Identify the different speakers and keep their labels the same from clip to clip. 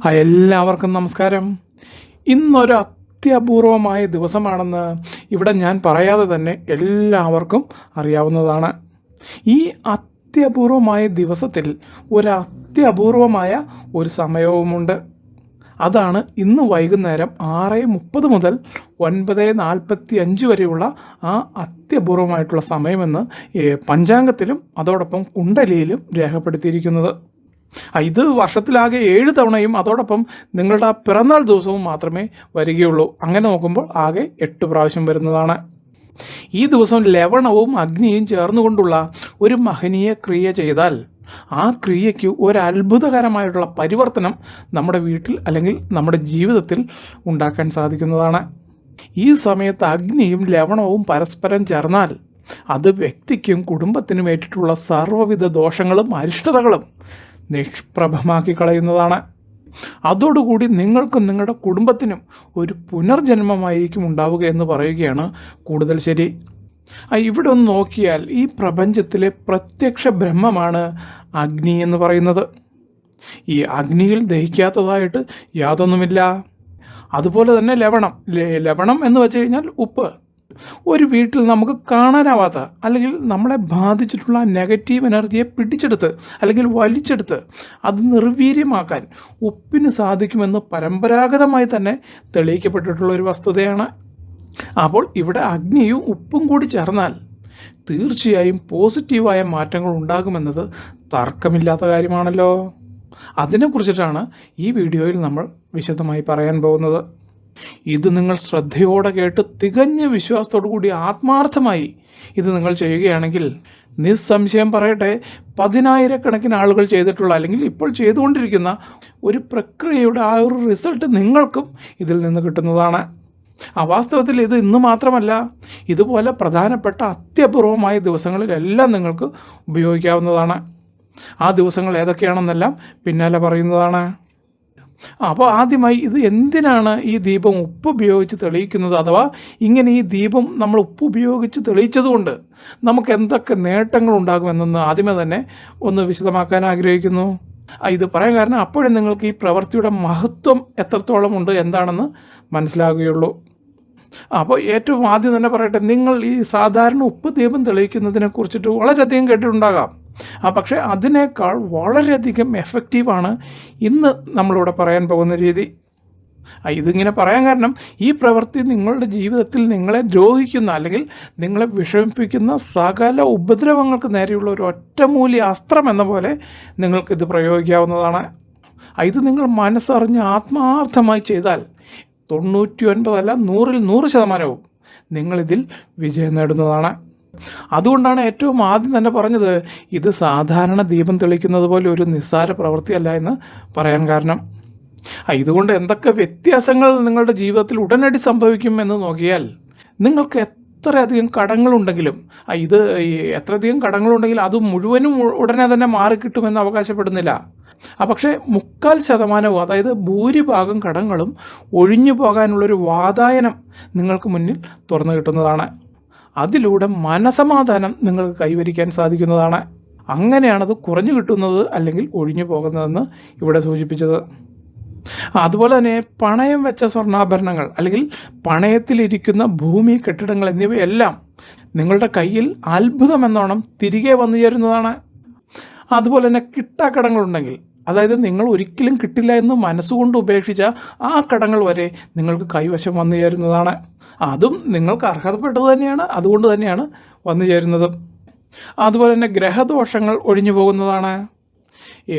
Speaker 1: എല്ലാവർക്കും നമസ്കാരം. ഇന്നൊരു അത്യപൂർവമായ ദിവസമാണെന്ന് ഇവിടെ ഞാൻ പറയാതെ തന്നെ എല്ലാവർക്കും അറിയാവുന്നതാണ്. ഈ അത്യപൂർവമായ ദിവസത്തിൽ ഒരു അത്യപൂർവമായ ഒരു സമയവുമുണ്ട്. അതാണ് ഇന്ന് വൈകുന്നേരം ആറ് മുപ്പത് മുതൽ ഒൻപത് നാൽപ്പത്തി അഞ്ച് വരെയുള്ള ആ അത്യപൂർവമായിട്ടുള്ള സമയമെന്ന് പഞ്ചാംഗത്തിലും അതോടൊപ്പം കുണ്ടലിയിലും രേഖപ്പെടുത്തിയിരിക്കുന്നത്. ഇത് വർഷത്തിലാകെ ഏഴ് തവണയും അതോടൊപ്പം നിങ്ങളുടെ ആ പിറന്നാൾ ദിവസവും മാത്രമേ വരികയുള്ളൂ. അങ്ങനെ നോക്കുമ്പോൾ ആകെ എട്ട് പ്രാവശ്യം വരുന്നതാണ്. ഈ ദിവസം ലവണവും അഗ്നിയും ചേർന്നുകൊണ്ടുള്ള ഒരു മഹനീയ ക്രിയ ചെയ്താൽ ആ ക്രിയയ്ക്ക് ഒരു പരിവർത്തനം നമ്മുടെ വീട്ടിൽ അല്ലെങ്കിൽ നമ്മുടെ ജീവിതത്തിൽ ഉണ്ടാക്കാൻ സാധിക്കുന്നതാണ്. ഈ സമയത്ത് അഗ്നിയും ലവണവും പരസ്പരം ചേർന്നാൽ അത് വ്യക്തിക്കും കുടുംബത്തിനും ഏറ്റിട്ടുള്ള സർവവിധ ദോഷങ്ങളും അരിഷ്ടതകളും നിഷ്പ്രഭമാക്കി കളയുന്നതാണ്. അതോടുകൂടി നിങ്ങൾക്കും നിങ്ങളുടെ കുടുംബത്തിനും ഒരു പുനർജന്മമായിരിക്കും ഉണ്ടാവുക എന്ന് പറയുകയാണ് കൂടുതൽ ശരി. ഇവിടെ ഒന്ന് നോക്കിയാൽ ഈ പ്രപഞ്ചത്തിലെ പ്രത്യക്ഷ ബ്രഹ്മമാണ് അഗ്നി എന്ന് പറയുന്നത്. ഈ അഗ്നിയിൽ ദഹിക്കാത്തതായിട്ട് യാതൊന്നുമില്ല. അതുപോലെ തന്നെ ലവണം. ലവണം എന്ന് വെച്ച് കഴിഞ്ഞാൽ ഉപ്പ്. ഒരു വീട്ടിൽ നമുക്ക് കാണാനാവാത്ത അല്ലെങ്കിൽ നമ്മളെ ബാധിച്ചിട്ടുള്ള നെഗറ്റീവ് എനർജിയെ പിടിച്ചെടുത്ത് അല്ലെങ്കിൽ വലിച്ചെടുത്ത് അത് നിർവീര്യമാക്കാൻ ഉപ്പിന് സാധിക്കുമെന്ന് പരമ്പരാഗതമായി തന്നെ തെളിയിക്കപ്പെട്ടിട്ടുള്ള ഒരു വസ്തുതയാണ്. അപ്പോൾ ഇവിടെ അഗ്നിയും ഉപ്പും കൂടി ചേർന്നാൽ തീർച്ചയായും പോസിറ്റീവായ മാറ്റങ്ങൾ ഉണ്ടാകുമെന്നത് തർക്കമില്ലാത്ത കാര്യമാണല്ലോ. അതിനെക്കുറിച്ചിട്ടാണ് ഈ വീഡിയോയിൽ നമ്മൾ വിശദമായി പറയാൻ പോകുന്നത്. ഇത് നിങ്ങൾ ശ്രദ്ധയോടെ കേട്ട് തികഞ്ഞ വിശ്വാസത്തോടു കൂടി ആത്മാർത്ഥമായി ഇത് നിങ്ങൾ ചെയ്യുകയാണെങ്കിൽ നിസ്സംശയം പറയട്ടെ പതിനായിരക്കണക്കിന് ആളുകൾ ചെയ്തിട്ടുള്ള അല്ലെങ്കിൽ ഇപ്പോൾ ചെയ്തുകൊണ്ടിരിക്കുന്ന ഒരു പ്രക്രിയയുടെ ആ ഒരു റിസൾട്ട് നിങ്ങൾക്കും ഇതിൽ നിന്ന് കിട്ടുന്നതാണ്. ആ വാസ്തവത്തിൽ ഇത് ഇന്ന് മാത്രമല്ല ഇതുപോലെ പ്രധാനപ്പെട്ട അത്യപൂർവമായ ദിവസങ്ങളിലെല്ലാം നിങ്ങൾക്ക് ഉപയോഗിക്കാവുന്നതാണ്. ആ ദിവസങ്ങൾ ഏതൊക്കെയാണെന്നെല്ലാം പിന്നാലെ പറയുന്നതാണ്. അപ്പോൾ ആദ്യമായി ഇത് എന്തിനാണ് ഈ ദീപം ഉപ്പ് ഉപയോഗിച്ച് തെളിയിക്കുന്നത്? അഥവാ ഇങ്ങനെ ഈ ദീപം നമ്മൾ ഉപ്പ് ഉപയോഗിച്ച് തെളിയിച്ചതുകൊണ്ട് നമുക്ക് എന്തൊക്കെ നേട്ടങ്ങൾ ഉണ്ടാകുമെന്നൊന്ന് ആദ്യമേ തന്നെ ഒന്ന് വിശദമാക്കാൻ ആഗ്രഹിക്കുന്നു. ഇത് പറയാൻ കാരണം അപ്പോഴും നിങ്ങൾക്ക് ഈ പ്രവൃത്തിയുടെ മഹത്വം എത്രത്തോളം ഉണ്ട് എന്താണെന്ന് മനസ്സിലാകുകയുള്ളൂ. അപ്പോൾ ഏറ്റവും ആദ്യം തന്നെ പറയട്ടെ നിങ്ങൾ ഈ സാധാരണ ഉപ്പ് ദീപം തെളിയിക്കുന്നതിനെ കുറിച്ചിട്ട് വളരെയധികം കേട്ടിട്ടുണ്ടാകാം. ആ പക്ഷേ അതിനേക്കാൾ വളരെയധികം എഫക്റ്റീവാണ് ഇന്ന് നമ്മളിവിടെ പറയാൻ പോകുന്ന രീതി. ഇതിങ്ങനെ പറയാൻ കാരണം ഈ പ്രവൃത്തി നിങ്ങളുടെ ജീവിതത്തിൽ നിങ്ങളെ ദ്രോഹിക്കുന്ന അല്ലെങ്കിൽ നിങ്ങളെ വിഷമിപ്പിക്കുന്ന സകല ഉപദ്രവങ്ങൾക്ക് നേരെയുള്ള ഒരു ഒറ്റമൂലി അസ്ത്രം എന്ന പോലെ നിങ്ങൾക്കിത് പ്രയോഗിക്കാവുന്നതാണ്. ഇത് നിങ്ങൾ മനസ്സറിഞ്ഞ് ആത്മാർത്ഥമായി ചെയ്താൽ തൊണ്ണൂറ്റി ഒൻപതല്ല നൂറിൽ നൂറ് ശതമാനവും നിങ്ങളിതിൽ വിജയം നേടുന്നതാണ്. അതുകൊണ്ടാണ് ഏറ്റവും ആദ്യം തന്നെ പറഞ്ഞത് ഇത് സാധാരണ ദീപം തെളിക്കുന്നത് പോലെ ഒരു നിസ്സാര പ്രവൃത്തിയല്ല എന്ന് പറയാൻ കാരണം. ഇതുകൊണ്ട് എന്തൊക്കെ വ്യത്യാസങ്ങൾ നിങ്ങളുടെ ജീവിതത്തിൽ ഉടനടി സംഭവിക്കും എന്ന് നോക്കിയാൽ നിങ്ങൾക്ക് എത്രയധികം കടങ്ങളുണ്ടെങ്കിലും ഇത് എത്രയധികം കടങ്ങളുണ്ടെങ്കിൽ അത് മുഴുവനും ഉടനെ തന്നെ മാറിക്കിട്ടുമെന്ന് അവകാശപ്പെടുന്നില്ല. പക്ഷേ മുക്കാൽ ശതമാനവും അതായത് ഭൂരിഭാഗം കടങ്ങളും ഒഴിഞ്ഞു പോകാനുള്ളൊരു വാതായനം നിങ്ങൾക്ക് മുന്നിൽ തുറന്നു കിട്ടുന്നതാണ്. അതിലൂടെ മനസമാധാനം നിങ്ങൾക്ക് കൈവരിക്കാൻ സാധിക്കുന്നതാണ്. അങ്ങനെയാണത് കുറഞ്ഞു കിട്ടുന്നത് അല്ലെങ്കിൽ ഒഴിഞ്ഞു പോകുന്നതെന്ന് ഇവിടെ സൂചിപ്പിച്ചത്. അതുപോലെ തന്നെ പണയം വെച്ച സ്വർണാഭരണങ്ങൾ അല്ലെങ്കിൽ പണയത്തിലിരിക്കുന്ന ഭൂമി കെട്ടിടങ്ങൾ എന്നിവയെല്ലാം നിങ്ങളുടെ കയ്യിൽ അത്ഭുതമെന്നോണം തിരികെ വന്നു ചേരുന്നതാണ് അതുപോലെ തന്നെ കിട്ടാക്കടങ്ങളുണ്ടെങ്കിൽ അതായത് നിങ്ങൾ ഒരിക്കലും കിട്ടില്ല എന്ന് മനസ്സുകൊണ്ട് ഉപേക്ഷിച്ച ആ കടങ്ങൾ വരെ നിങ്ങൾക്ക് കൈവശം വന്നു ചേരുന്നതാണ്. അതും നിങ്ങൾക്ക് അർഹതപ്പെട്ടത് തന്നെയാണ്. അതുകൊണ്ട് തന്നെയാണ് വന്നു ചേരുന്നത്. അതുപോലെ തന്നെ ഗ്രഹദോഷങ്ങൾ ഒഴിഞ്ഞു പോകുന്നതാണ്.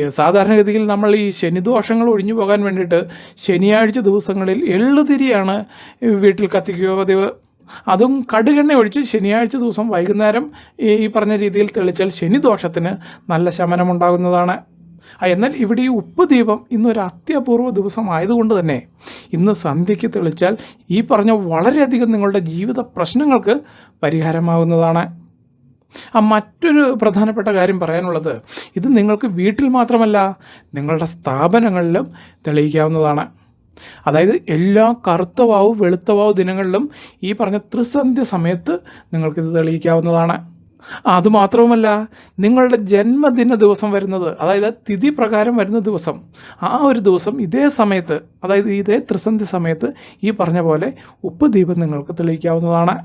Speaker 1: സാധാരണഗതിയിൽ നമ്മൾ ഈ ശനിദോഷങ്ങൾ ഒഴിഞ്ഞു പോകാൻ വേണ്ടിയിട്ട് ശനിയാഴ്ച ദിവസങ്ങളിൽ എള്ളുതിരിയാണ് വീട്ടിൽ കത്തിക്കുക പതിവ്. അതും കടുകെണ്ണ ഒഴിച്ച് ശനിയാഴ്ച ദിവസം വൈകുന്നേരം ഈ പറഞ്ഞ രീതിയിൽ തെളിച്ചാൽ ശനിദോഷത്തിന് നല്ല ശമനമുണ്ടാകുന്നതാണ്. എന്നാൽ ഇവിടെ ഈ ഉപ്പ് ദീപം ഇന്നൊരു അത്യപൂർവ ദിവസമായതുകൊണ്ട് തന്നെ ഇന്ന് സന്ധ്യയ്ക്ക് തെളിച്ചാൽ ഈ പറഞ്ഞ വളരെയധികം നിങ്ങളുടെ ജീവിത പ്രശ്നങ്ങൾക്ക് പരിഹാരമാകുന്നതാണ് ആ മറ്റൊരു പ്രധാനപ്പെട്ട കാര്യം പറയാനുള്ളത് ഇത് നിങ്ങൾക്ക് വീട്ടിൽ മാത്രമല്ല നിങ്ങളുടെ സ്ഥാപനങ്ങളിലും തെളിയിക്കാവുന്നതാണ്. അതായത് എല്ലാ കറുത്തവാവ് വെളുത്തവാവ് ദിനങ്ങളിലും ഈ പറഞ്ഞ ത്രിസന്ധ്യ സമയത്ത് നിങ്ങൾക്കിത് തെളിയിക്കാവുന്നതാണ്. അതുമാത്രവുമല്ല നിങ്ങളുടെ ജന്മദിന ദിവസം വരുന്നത് അതായത് തിഥി പ്രകാരം വരുന്ന ദിവസം ആ ഒരു ദിവസം ഇതേ സമയത്ത് അതായത് ഇതേ ത്രിസന്ധി സമയത്ത് ഈ പറഞ്ഞ പോലെ ഉപ്പ് ദീപം നിങ്ങൾക്ക് തെളിയിക്കാവുന്നതാണ്.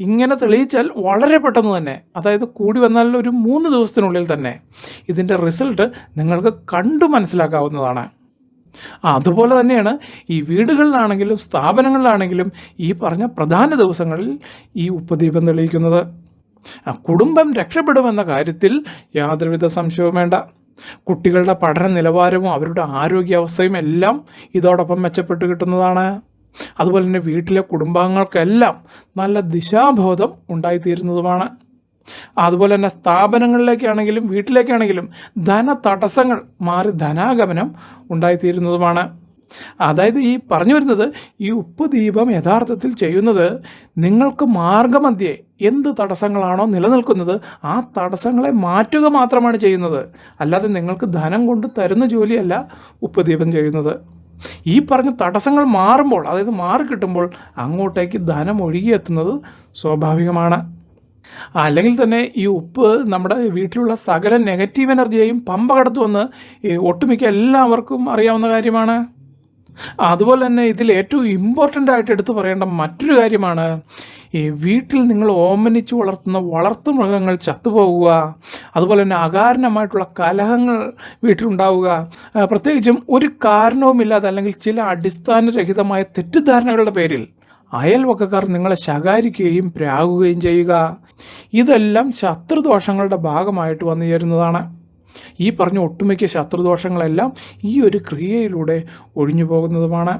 Speaker 1: ഇങ്ങനെ തെളിയിച്ചാൽ വളരെ പെട്ടെന്ന് തന്നെ അതായത് കൂടി വന്നാൽ ഒരു മൂന്ന് ദിവസത്തിനുള്ളിൽ തന്നെ ഇതിന്റെ റിസൾട്ട് നിങ്ങൾക്ക് കണ്ടു മനസ്സിലാക്കാവുന്നതാണ്. അതുപോലെ തന്നെയാണ് ഈ വീടുകളിലാണെങ്കിലും സ്ഥാപനങ്ങളിലാണെങ്കിലും ഈ പറഞ്ഞ പ്രധാന ദിവസങ്ങളിൽ ഈ ഉപ്പുദീപം തെളിയിക്കുന്നത്. ആ, കുടുംബം രക്ഷപ്പെടുമെന്ന കാര്യത്തിൽ യാതൊരുവിധ സംശയവും വേണ്ട. കുട്ടികളുടെ പഠന നിലവാരവും അവരുടെ ആരോഗ്യാവസ്ഥയും എല്ലാം ഇതോടൊപ്പം മെച്ചപ്പെട്ട് കിട്ടുന്നതാണ്. അതുപോലെ തന്നെ വീട്ടിലെ കുടുംബാംഗങ്ങൾക്കെല്ലാം നല്ല ദിശാബോധം ഉണ്ടായിത്തീരുന്നതുമാണ്. അതുപോലെ തന്നെ സ്ഥാപനങ്ങളിലേക്കാണെങ്കിലും വീട്ടിലേക്കാണെങ്കിലും ധന തടസ്സങ്ങൾ മാറി ധനാഗമനം ഉണ്ടായിത്തീരുന്നതുമാണ്. അതായത് ഈ പറഞ്ഞു വരുന്നത് ഈ ഉപ്പ് ദീപം യഥാർത്ഥത്തിൽ ചെയ്യുന്നത് നിങ്ങൾക്ക് മാർഗമധ്യേ എന്ത് തടസ്സങ്ങളാണോ നിലനിൽക്കുന്നത് ആ തടസ്സങ്ങളെ മാറ്റുക മാത്രമാണ് ചെയ്യുന്നത്. അല്ലാതെ നിങ്ങൾക്ക് ധനം കൊണ്ട് തരുന്ന ജോലിയല്ല ഉപ്പ് ദീപം ചെയ്യുന്നത്. ഈ പറഞ്ഞ തടസ്സങ്ങൾ മാറുമ്പോൾ അതായത് മാറിക്കിട്ടുമ്പോൾ അങ്ങോട്ടേക്ക് ധനം ഒഴുകിയെത്തുന്നത് സ്വാഭാവികമാണ്. അല്ലെങ്കിൽ തന്നെ ഈ ഉപ്പ് നമ്മുടെ വീട്ടിലുള്ള സകല നെഗറ്റീവ് എനർജിയെയും പമ്പ കടത്തുമെന്ന് ഒട്ടുമിക്ക എല്ലാവർക്കും അറിയാവുന്ന കാര്യമാണ്. അതുപോലെ തന്നെ ഇതിൽ ഏറ്റവും ഇമ്പോർട്ടന്റ് ആയിട്ട് എടുത്തു പറയേണ്ട മറ്റൊരു കാര്യമാണ് ഈ വീട്ടിൽ നിങ്ങൾ ഓമനിച്ച് വളർത്തുന്ന വളർത്തു മൃഗങ്ങൾ ചത്തുപോകുക അതുപോലെ തന്നെ അകാരണമായിട്ടുള്ള കലഹങ്ങൾ വീട്ടിലുണ്ടാവുക പ്രത്യേകിച്ചും ഒരു കാരണവുമില്ലാതെ അല്ലെങ്കിൽ ചില അടിസ്ഥാനരഹിതമായ തെറ്റിദ്ധാരണകളുടെ പേരിൽ അയൽവക്കക്കാർ നിങ്ങളെ ശകാരിക്കുകയും പ്രാകുകയും ചെയ്യുക. ഇതെല്ലാം ശത്രുദോഷങ്ങളുടെ ഭാഗമായിട്ട് വന്നു ചേരുന്നതാണ്. ഈ പറഞ്ഞ ഒട്ടുമിക്ക ശത്രുദോഷങ്ങളെല്ലാം ഈ ഒരു ക്രിയയിലൂടെ ഒഴിഞ്ഞു പോകുന്നതുമാണ്.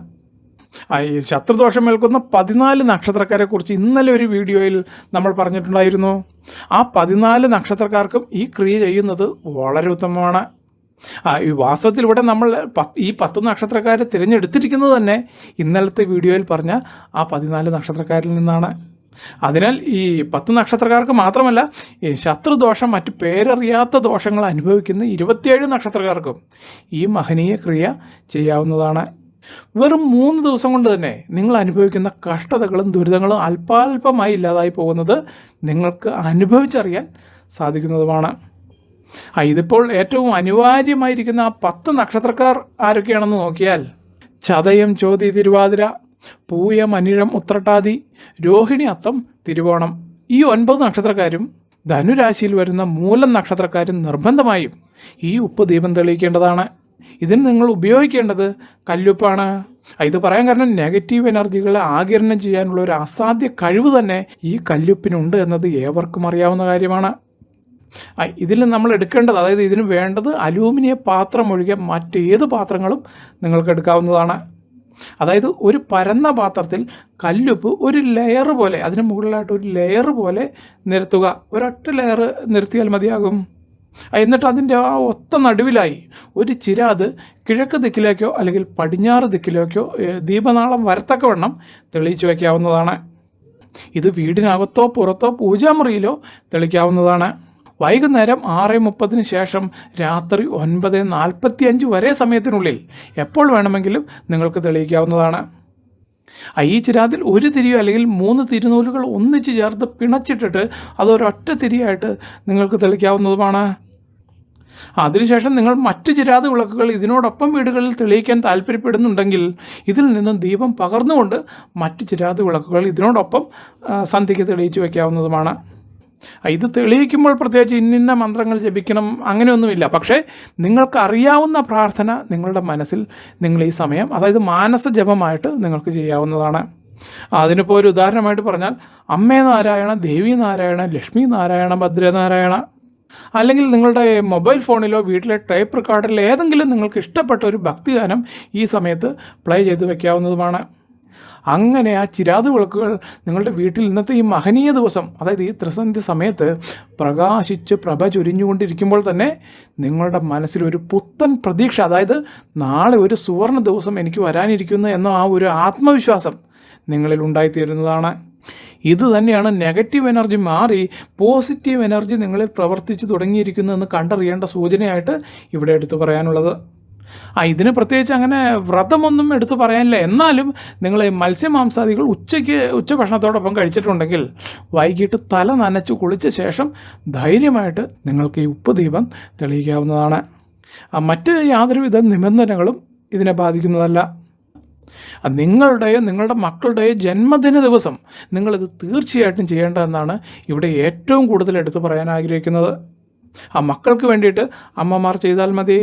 Speaker 1: ശത്രുദോഷം ഏൽക്കുന്ന പതിനാല് നക്ഷത്രക്കാരെ കുറിച്ച് ഇന്നലെ ഒരു വീഡിയോയിൽ നമ്മൾ പറഞ്ഞിട്ടുണ്ടായിരുന്നു. ആ പതിനാല് നക്ഷത്രക്കാർക്കും ഈ ക്രിയ ചെയ്യുന്നത് വളരെ ഉത്തമമാണ്. ഈ വാസ്തവത്തിൽ ഇവിടെ നമ്മൾ പത്ത് ഈ പത്ത് നക്ഷത്രക്കാരെ തിരഞ്ഞെടുത്തിരിക്കുന്നത് തന്നെ ഇന്നലത്തെ വീഡിയോയിൽ പറഞ്ഞ ആ പതിനാല് നക്ഷത്രക്കാരിൽ നിന്നാണ്. അതിനാൽ ഈ പത്ത് നക്ഷത്രക്കാർക്ക് മാത്രമല്ല ഈ ശത്രുദോഷം മറ്റ് പേരറിയാത്ത ദോഷങ്ങൾ അനുഭവിക്കുന്ന ഇരുപത്തിയേഴ് നക്ഷത്രക്കാർക്കും ഈ മഹനീയ ക്രിയ ചെയ്യാവുന്നതാണ്. വെറും മൂന്ന് ദിവസം കൊണ്ട് തന്നെ നിങ്ങൾ അനുഭവിക്കുന്ന കഷ്ടതകളും ദുരിതങ്ങളും അല്പാൽപമായി ഇല്ലാതായി പോകുന്നത് നിങ്ങൾക്ക് അനുഭവിച്ചറിയാൻ സാധിക്കുന്നതുമാണ്. ആ ഇതിപ്പോൾ ഏറ്റവും അനിവാര്യമായിരിക്കുന്ന ആ പത്ത് നക്ഷത്രക്കാർ ആരൊക്കെയാണെന്ന് നോക്കിയാൽ ചതയം ചോതി തിരുവാതിര പൂയം അനിഴം ഉത്രട്ടാതി രോഹിണി അത്തം തിരുവോണം. ഈ ഒൻപത് നക്ഷത്രക്കാരും ധനുരാശിയിൽ വരുന്ന മൂലം നക്ഷത്രക്കാരും നിർബന്ധമായും ഈ ഉപ്പ് ദീപം തെളിയിക്കേണ്ടതാണ്. ഇതിന് നിങ്ങൾ ഉപയോഗിക്കേണ്ടത് കല്ലുപ്പാണ്. ഇത് പറയാൻ കാരണം നെഗറ്റീവ് എനർജികളെ ആകിരണം ചെയ്യാനുള്ള ഒരു അസാധ്യ കഴിവ് തന്നെ ഈ കല്ലുപ്പിനുണ്ട് എന്നത് ഏവർക്കും അറിയാവുന്ന കാര്യമാണ്. ഇതിൽ നമ്മൾ എടുക്കേണ്ടത് അതായത് ഇതിന് വേണ്ടത് അലൂമിനിയം പാത്രം ഒഴികെ മറ്റേത് പാത്രങ്ങളും നിങ്ങൾക്ക് എടുക്കാവുന്നതാണ്. അതായത് ഒരു പരന്ന പാത്രത്തിൽ കല്ലുപ്പ് ഒരു ലെയർ പോലെ അതിന് മുകളിലായിട്ട് ഒരു ലെയർ പോലെ നിരത്തുക. ഒരൊറ്റ ലെയർ നിരത്തിയാൽ മതിയാകും. എന്നിട്ട് അതിന്റെ ആ ഒത്ത നടുവിലായി ഒരു ചിര അത് കിഴക്ക് ദിക്കിലേക്കോ അല്ലെങ്കിൽ പടിഞ്ഞാറ് ദിക്കിലേക്കോ ദീപനാളം വരത്തക്കവണ്ണം തെളിയിച്ചു വയ്ക്കാവുന്നതാണ്. ഇത് വീടിനകത്തോ പുറത്തോ പൂജാമുറിയിലോ തെളിക്കാവുന്നതാണ്. വൈകുന്നേരം ആറ് മുപ്പതിന് ശേഷം രാത്രി ഒൻപത് നാൽപ്പത്തി അഞ്ച് വരെ സമയത്തിനുള്ളിൽ എപ്പോൾ വേണമെങ്കിലും നിങ്ങൾക്ക് തെളിയിക്കാവുന്നതാണ്. ആ, ഈ ചിരാതിൽ ഒരു തിരിയോ അല്ലെങ്കിൽ മൂന്ന് തിരുനൂലുകൾ ഒന്നിച്ച് ചേർത്ത് പിണച്ചിട്ടിട്ട് അതൊരൊറ്റ തിരിയായിട്ട് നിങ്ങൾക്ക് തെളിക്കാവുന്നതുമാണ് അതിനുശേഷം നിങ്ങൾ മറ്റ് ചിരാത് വിളക്കുകൾ ഇതിനോടൊപ്പം വീടുകളിൽ തെളിയിക്കാൻ താല്പര്യപ്പെടുന്നുണ്ടെങ്കിൽ ഇതിൽ നിന്നും ദീപം പകർന്നുകൊണ്ട് മറ്റ് ചിരാത് വിളക്കുകൾ ഇതിനോടൊപ്പം സന്ധ്യയ്ക്ക് തെളിയിച്ചു വയ്ക്കാവുന്നതുമാണ്. ഇത് തെളിയിക്കുമ്പോൾ പ്രത്യേകിച്ച് ഇന്നിന്ന മന്ത്രങ്ങൾ ജപിക്കണം അങ്ങനെയൊന്നുമില്ല. പക്ഷേ നിങ്ങൾക്ക് അറിയാവുന്ന പ്രാർത്ഥന നിങ്ങളുടെ മനസ്സിൽ നിങ്ങൾ ഈ സമയം അതായത് മാനസ ജപമായിട്ട് നിങ്ങൾക്ക് ചെയ്യാവുന്നതാണ്. അതിനിപ്പോൾ ഒരു ഉദാഹരണമായിട്ട് പറഞ്ഞാൽ അമ്മേ നാരായണ ദേവി നാരായണ ലക്ഷ്മി നാരായണ ഭദ്രനാരായണ അല്ലെങ്കിൽ നിങ്ങളുടെ മൊബൈൽ ഫോണിലോ വീട്ടിലെ ടൈപ്പ് റെക്കോർഡിലോ ഏതെങ്കിലും നിങ്ങൾക്ക് ഇഷ്ടപ്പെട്ട ഒരു ഭക്തിഗാനം ഈ സമയത്ത് പ്ലേ ചെയ്ത് വെക്കാവുന്നതുമാണ്. അങ്ങനെ ആ ചിരാത് വിളക്കുകൾ നിങ്ങളുടെ വീട്ടിൽ ഇന്നത്തെ ഈ മഹനീയ ദിവസം അതായത് ഈ ത്രിസന്ധി സമയത്ത് പ്രകാശിച്ച് പ്രഭ ചൊരിഞ്ഞുകൊണ്ടിരിക്കുമ്പോൾ തന്നെ നിങ്ങളുടെ മനസ്സിൽ ഒരു പുത്തൻ പ്രതീക്ഷ അതായത് നാളെ ഒരു സുവർണ ദിവസം എനിക്ക് വരാനിരിക്കുന്നു എന്ന ആ ഒരു ആത്മവിശ്വാസം നിങ്ങളിൽ ഉണ്ടായിത്തീരുന്നതാണ്. ഇത് തന്നെയാണ് നെഗറ്റീവ് എനർജി മാറി പോസിറ്റീവ് എനർജി നിങ്ങളിൽ പ്രവർത്തിച്ചു തുടങ്ങിയിരിക്കുന്നു എന്ന് കണ്ടറിയേണ്ട സൂചനയായിട്ട് ഇവിടെ എടുത്തു പറയാനുള്ളത്. ആ ഇതിന് പ്രത്യേകിച്ച് അങ്ങനെ വ്രതമൊന്നും എടുത്തു പറയാനില്ല. എന്നാലും നിങ്ങൾ മത്സ്യമാംസാദികൾ ഉച്ചയ്ക്ക് ഉച്ച ഉച്ചഭക്ഷണത്തോടൊപ്പം കഴിച്ചിട്ടുണ്ടെങ്കിൽ വൈകിട്ട് തല നനച്ച് കുളിച്ച ശേഷം ധൈര്യമായിട്ട് നിങ്ങൾക്ക് ഈ ഉപ്പ് ദീപം തെളിയിക്കാവുന്നതാണ്. മറ്റ് യാതൊരുവിധ നിബന്ധനകളും ഇതിനെ ബാധിക്കുന്നതല്ല. നിങ്ങളുടെയോ നിങ്ങളുടെ മക്കളുടെയോ ജന്മദിന ദിവസം നിങ്ങളിത് തീർച്ചയായിട്ടും ചെയ്യേണ്ടതെന്നാണ് ഇവിടെ ഏറ്റവും കൂടുതൽ എടുത്തു പറയാൻ ആഗ്രഹിക്കുന്നത്. ആ മക്കൾക്ക് വേണ്ടിയിട്ട് അമ്മമാർ ചെയ്താൽ മതി.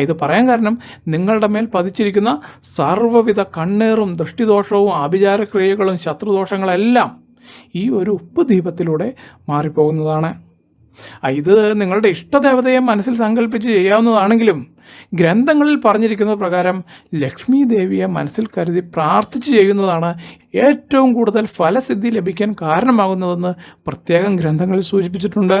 Speaker 1: ഇത് പറയാൻ കാരണം നിങ്ങളുടെ മേൽ പതിച്ചിരിക്കുന്ന സർവവിധ കണ്ണേറും ദൃഷ്ടിദോഷവും ആഭിചാരക്രിയകളും ശത്രുദോഷങ്ങളെല്ലാം ഈ ഒരു ഉപ്പ് ദീപത്തിലൂടെ മാറിപ്പോകുന്നതാണ്. ഇത് നിങ്ങളുടെ ഇഷ്ടദേവതയെ മനസ്സിൽ സങ്കല്പിച്ച് ചെയ്യാവുന്നതാണെങ്കിലും ഗ്രന്ഥങ്ങളിൽ പറഞ്ഞിരിക്കുന്ന പ്രകാരം ലക്ഷ്മി ദേവിയെ മനസ്സിൽ കരുതി പ്രാർത്ഥിച്ച് ചെയ്യുന്നതാണ് ഏറ്റവും കൂടുതൽ ഫലസിദ്ധി ലഭിക്കാൻ കാരണമാകുന്നതെന്ന് പ്രത്യേകം ഗ്രന്ഥങ്ങളിൽ സൂചിപ്പിച്ചിട്ടുണ്ട്.